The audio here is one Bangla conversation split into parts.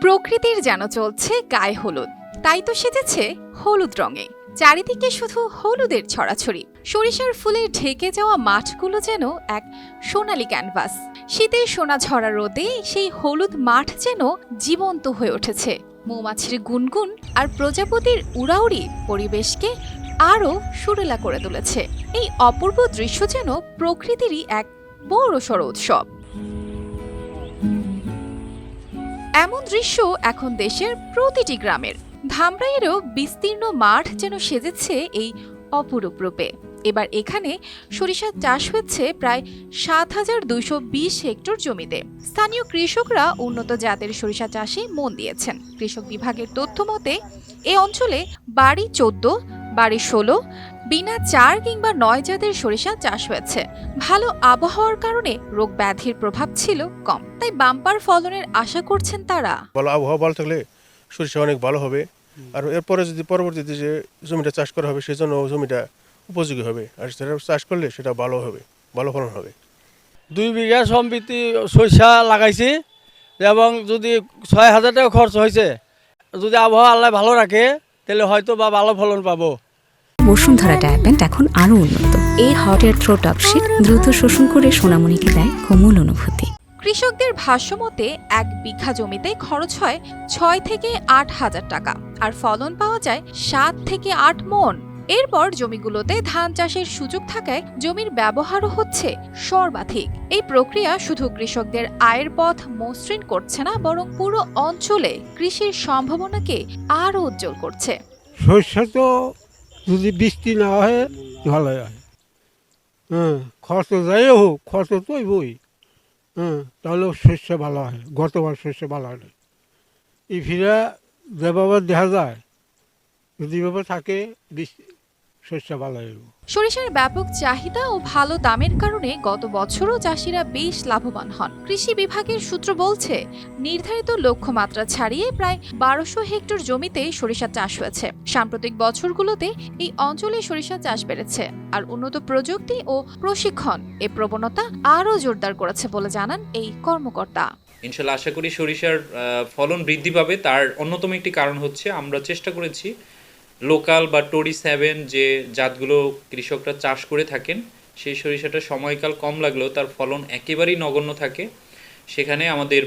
প্রকৃতির যেন চলছে গায়ে হলুদ। তাই তো সেজেছে হলুদ রঙে। চারিদিকে শুধু হলুদের ছড়াছড়ি। সরিষার ফুলে ঢেকে যাওয়া মাঠগুলো যেন এক সোনালি ক্যানভাস। শীতের সোনা ঝরা রোদে সেই হলুদ মাঠ যেন জীবন্ত হয়ে উঠেছে। মৌমাছির গুনগুন আর প্রজাপতির উড়াউড়ি পরিবেশকে আরও সুরেলা করে তুলেছে। এই অপূর্ব দৃশ্য যেন প্রকৃতিরই এক বড় সড় উৎসব। এমন দৃশ্য এখন দেশের প্রতিটি গ্রামের। ধামরাইয়েরও বিস্তীর্ণ মাঠ যেন সেজেছে এই অপরূপ রূপে। এবার এখানে সরিষা চাষ হচ্ছে প্রায় সাত হাজার দুইশো বিশ হেক্টর জমিতে। স্থানীয় কৃষকরা উন্নত জাতের সরিষা চাষে মন দিয়েছেন। কৃষক বিভাগের তথ্য মতে, এ অঞ্চলে বাড়ি চোদ্দ বাড়ি ষোলো বিনা চার কিংবা নয় জাতের সরিষা চাষ হয়েছে। ভালো আবহাওয়ার কারণে রোগ ব্যাধির প্রভাব ছিল কম। তাই বাম্পার ফলনের আশা করছেন তারা। ভালো আবহাওয়া ভালো থাকলে সরিষা অনেক ভালো হবে। আর এরপরে যদি পরবর্তীতে যে জমিটা চাষ করা হবে সেজন্য জমিটা উপযোগী হবে। আর সেটা চাষ করলে সেটা ভালো হবে ভালো ফলন হবে। দুই বিঘা সম্পত্তি সরিষা লাগাইছি এবং যদি ছয় হাজার টাকা খরচ হয়েছে যদি আবহাওয়া আল্লাহ ভালো রাখে তাহলে হয়তো বা ভালো ফলন পাবো। বসুন্ধরা ডায়াপেন্ট এখন আরও উন্নত। এই হট এয়ার থ্রো টপশিট দ্রুত শোষণ করে সোনামণিকে দেয় কোমল অনুভূতি। কৃষকদের ভাষ্যমতে এক বিঘা জমিতে খরচ হয় ছয় থেকে আট হাজার টাকা আর ফলন পাওয়া যায় সাত থেকে আট মন। এরপর জমিগুলোতে ধান চাষের সুযোগ থাকায় জমির ব্যবহারও হচ্ছে সর্বাধিক। এই প্রক্রিয়া শুধু কৃষকদের আয়ের পথ মসৃণ করছে না, বরং পুরো অঞ্চলে কৃষির সম্ভাবনাকে আরও উজ্জ্বল করছে। শস্য তো যদি বৃষ্টি না হয় ভালো হয়। হ্যাঁ খরচ যাই হোক, খরচ তো বই হ্যাঁ তাহলে শস্য ভালো হয়, গতবার শস্য ভালো হয় এই ফিরে যেভাবে দেখা যায়, যদি এভাবে থাকে, বৃষ্টি শস্য ভালো হইব সরিষার ব্যাপক চাহিদা ও ভালো দামের কারণে গত বছরও চাষিরা বেশ লাভবান হন। কৃষি বিভাগের সূত্র বলছে নির্ধারিত লক্ষ্যমাত্রা ছাড়িয়ে প্রায় বারোশো হেক্টর জমিতে সরিষা চাষ হয়েছে। সাম্প্রতিক বছরগুলোতে এই অঞ্চলে সরিষা চাষ বেড়েছে আর উন্নত প্রযুক্তি ও প্রশিক্ষণ এ প্রবণতা আরও জোরদার করেছে বলে জানান এই কর্মকর্তা। ইনশাল্লাহ আশা করি সরিষার আহ, ফলন বৃদ্ধি পাবে। তার অন্যতম একটি কারণ হচ্ছে আমরা চেষ্টা করেছি লোকাল বা টোরি সেভেন যে জাতগুলো কৃষকরা চাষ করে থাকেন, সেই সরিষাটা সময়কাল কম লাগলেও তার ফলন একেবারেই নগণ্য থাকে। সেখানে আমাদের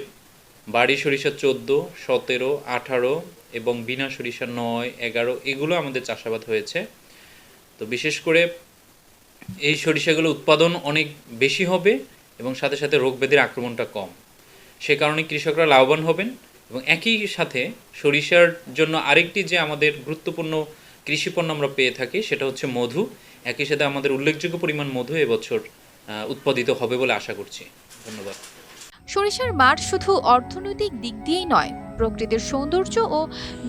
বাড়ি সরিষা চোদ্দ, সতেরো, আঠারো এবং বিনা সরিষা নয়, এগারো, এগুলো আমাদের চাষাবাদ হয়েছে। তো বিশেষ করে এই সরিষাগুলো উৎপাদন অনেক বেশি হবে এবং সাথে সাথে রোগ ব্যাধির আক্রমণটা কম। সে কারণে কৃষকরা লাভবান হবেন। এবং একই সাথে সরিষার জন্য আরেকটি যে আমাদের গুরুত্বপূর্ণ কৃষিপণ্য আমরা পেয়ে থাকি, সেটা হচ্ছে মধু। একই সাথে আমাদের উল্লেখযোগ্য পরিমাণ মধু এবছর উৎপাদিত হবে বলে আশা করছি। ধন্যবাদ। সরিষার মাঠ শুধু অর্থনৈতিক দিক দিয়েই নয় প্রকৃতির সৌন্দর্য ও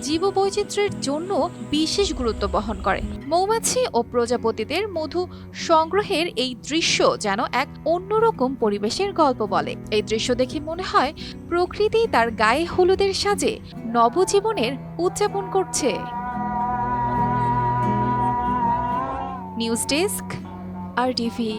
জীববৈচিত্র্যের জন্য বিশেষ গুরুত্ব বহন করে। মৌমাছি ও প্রজাপতিদের মধু সংগ্রহের এই দৃশ্য যেন এক অন্যরকম পরিবেশের গল্প বলে। এই দৃশ্য দেখে মনে হয়, প্রকৃতি তার গায়ে হলুদের সাজে নবজীবনের উদযাপন করছে। নিউজ ডেস্ক, আর টিভি